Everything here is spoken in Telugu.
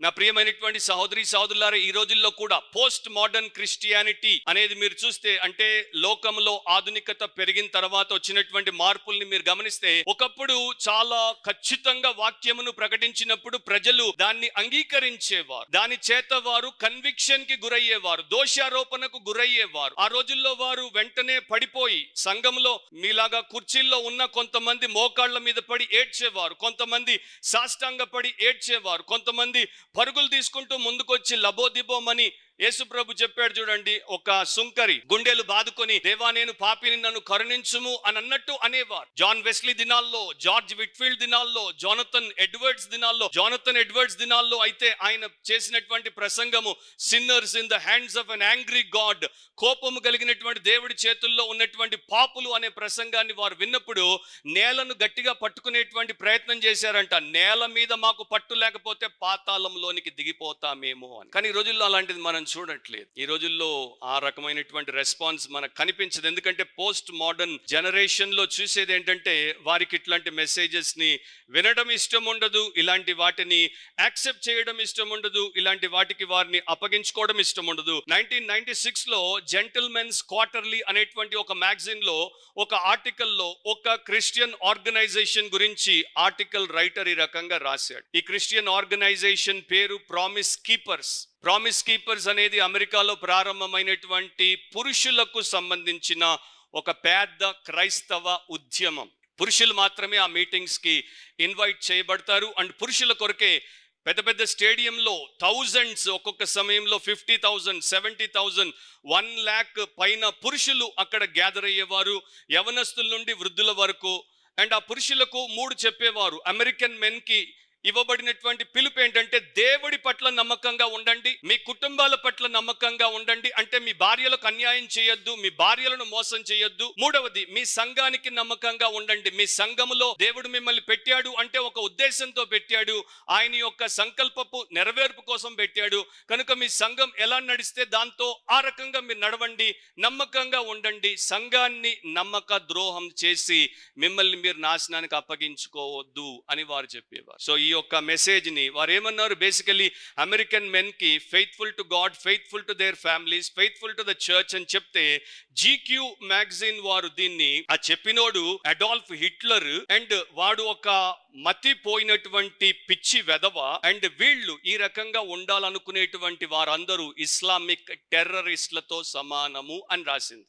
నా ప్రియమైనటువంటి సహోదరి సహోదరులారా ఈ రోజుల్లో కూడా పోస్ట్ మోడర్న్ క్రిస్టియానిటీ అనేది మీరు చూస్తే అంటే లోకంలో ఆధునికత పెరిగిన తర్వాత వచ్చినటువంటి మార్పుల్ని మీరు గమనిస్తే ఒకప్పుడు చాలా ఖచ్చితంగా వాక్యమును ప్రకటించినప్పుడు ప్రజలు దాన్ని అంగీకరించేవారు. దాని చేత వారు కన్విక్షన్కి గురయ్యేవారు దోషారోపణకు గురయ్యేవారు. ఆ రోజుల్లో వారు వెంటనే పడిపోయి సంఘంలో మీలాగా కుర్చీల్లో ఉన్న కొంతమంది మోకాళ్ళ మీద పడి ఏడ్చేవారు కొంతమంది సాష్టాంగపడి ఏడ్చేవారు కొంతమంది పరుగులు తీసుకుంటూ ముందుకొచ్చి లబోదిబోమని యేసుప్రభు చెప్పాడు చూడండి ఒక సుంకరి గుండెలు బాదుకొని దేవా నేను పాపిని నన్ను కరుణించుము అని అన్నట్టు అనేవారు. జాన్ వెస్లీ దినాల్లో జార్జ్ విట్ఫీల్డ్ దినాల్లో జోనథన్ ఎడ్వర్డ్స్ దినాల్లో జోనథన్ ఎడ్వర్డ్స్ దినాల్లో అయితే ఆయన చేసినటువంటి ప్రసంగము sinners in the hands of an angry God కోపము కలిగినటువంటి దేవుడి చేతుల్లో ఉన్నటువంటి పాపులు అనే ప్రసంగాన్ని వారు విన్నప్పుడు నేలను గట్టిగా పట్టుకునేటువంటి ప్రయత్నం చేశారంట. నేల మీద మాకు పట్టు లేకపోతే పాతాళంలోనికి దిగిపోతామేమో అని. కానీ ఈ రోజుల్లో అలాంటిది మనం చూడట్లేదు. ఈ రోజుల్లో ఆ రకమైనటువంటి రెస్పాన్స్ మనకు కనిపించదు. ఎందుకంటే పోస్ట్ మోడర్న్ జనరేషన్లో చూసేది ఏంటంటే వారికి ఇట్లాంటి మెసేజెస్ని వినడం ఇష్టం ఉండదు ఇలాంటి వాటిని యాక్సెప్ట్ చేయడం ఇష్టం ఉండదు ఇలాంటి వాటికి వారిని అప్పగించుకోవడం ఇష్టం ఉండదు. నైన్టీన్ నైన్టీ సిక్స్లో జెంటిల్మెన్స్ క్వార్టర్లీ అనేటువంటి ఒక మ్యాగజైన్లో ఒక ఆర్టికల్లో ఒక క్రిస్టియన్ ఆర్గనైజేషన్ గురించి ఆర్టికల్ రైటర్ ఈ రకంగా రాశాడు. ఈ క్రిస్టియన్ ఆర్గనైజేషన్ పేరు ప్రామిస్ కీపర్స్. ప్రామిస్ కీపర్స్ అనేది అమెరికాలో ప్రారంభమైనటువంటి పురుషులకు సంబంధించిన ఒక పెద్ద క్రైస్తవ ఉద్యమం. పురుషులు మాత్రమే ఆ మీటింగ్స్కి ఇన్వైట్ చేయబడతారు. అండ్ పురుషుల కొరకే పెద్ద పెద్ద స్టేడియంలో థౌజండ్స్ ఒక్కొక్క సమయంలో fifty thousand seventy thousand one lakh పైన పురుషులు అక్కడ గ్యాదర్ అయ్యేవారు. యవనస్తుల నుండి వృద్ధుల వరకు. అండ్ ఆ పురుషులకు మూడు చెప్పేవారు. అమెరికన్ మెన్కి ఇవ్వబడినటువంటి పిలుపు ఏంటంటే దేవుడి పట్ల నమ్మకంగా ఉండండి మీ కుటుంబాల పట్ల నమ్మకంగా ఉండండి. అంటే మీ భార్యలకు అన్యాయం చేయొద్దు మీ భార్యలను మోసం చేయొద్దు. మూడవది మీ సంఘానికి నమ్మకంగా ఉండండి. మీ సంఘములో దేవుడు మిమ్మల్ని పెట్టాడు అంటే ఒక ఉద్దేశంతో పెట్టాడు. ఆయన యొక్క సంకల్పపు నెరవేర్పు కోసం పెట్టాడు. కనుక మీ సంఘం ఎలా నడిస్తే దాంతో ఆ రకంగా మీరు నడవండి. నమ్మకంగా ఉండండి. సంఘాన్ని నమ్మక ద్రోహం చేసి మిమ్మల్ని మీరు నాశనానికి అప్పగించుకోవద్దు అని వారు చెప్పేవారు. సో ఈ యొక్క మెసేజ్ని. వారు ఏమన్నారు basically American మెన్కి faithful to God faithful to their families faithful to the church అని చెప్తే జీక్యూ మ్యాగజైన్ వారు దీన్ని ఆ చెప్పినోడు అడాల్ఫ్ హిట్లర్ అండ్ వాడు ఒక మతిపోయినటువంటి పిచ్చి వెధవ అండ్ వీళ్ళు ఈ రకంగా ఉండాలనుకునేటువంటి వారందరూ ఇస్లామిక్ టెర్రరిస్ట్లతో సమానము అని రాసింది.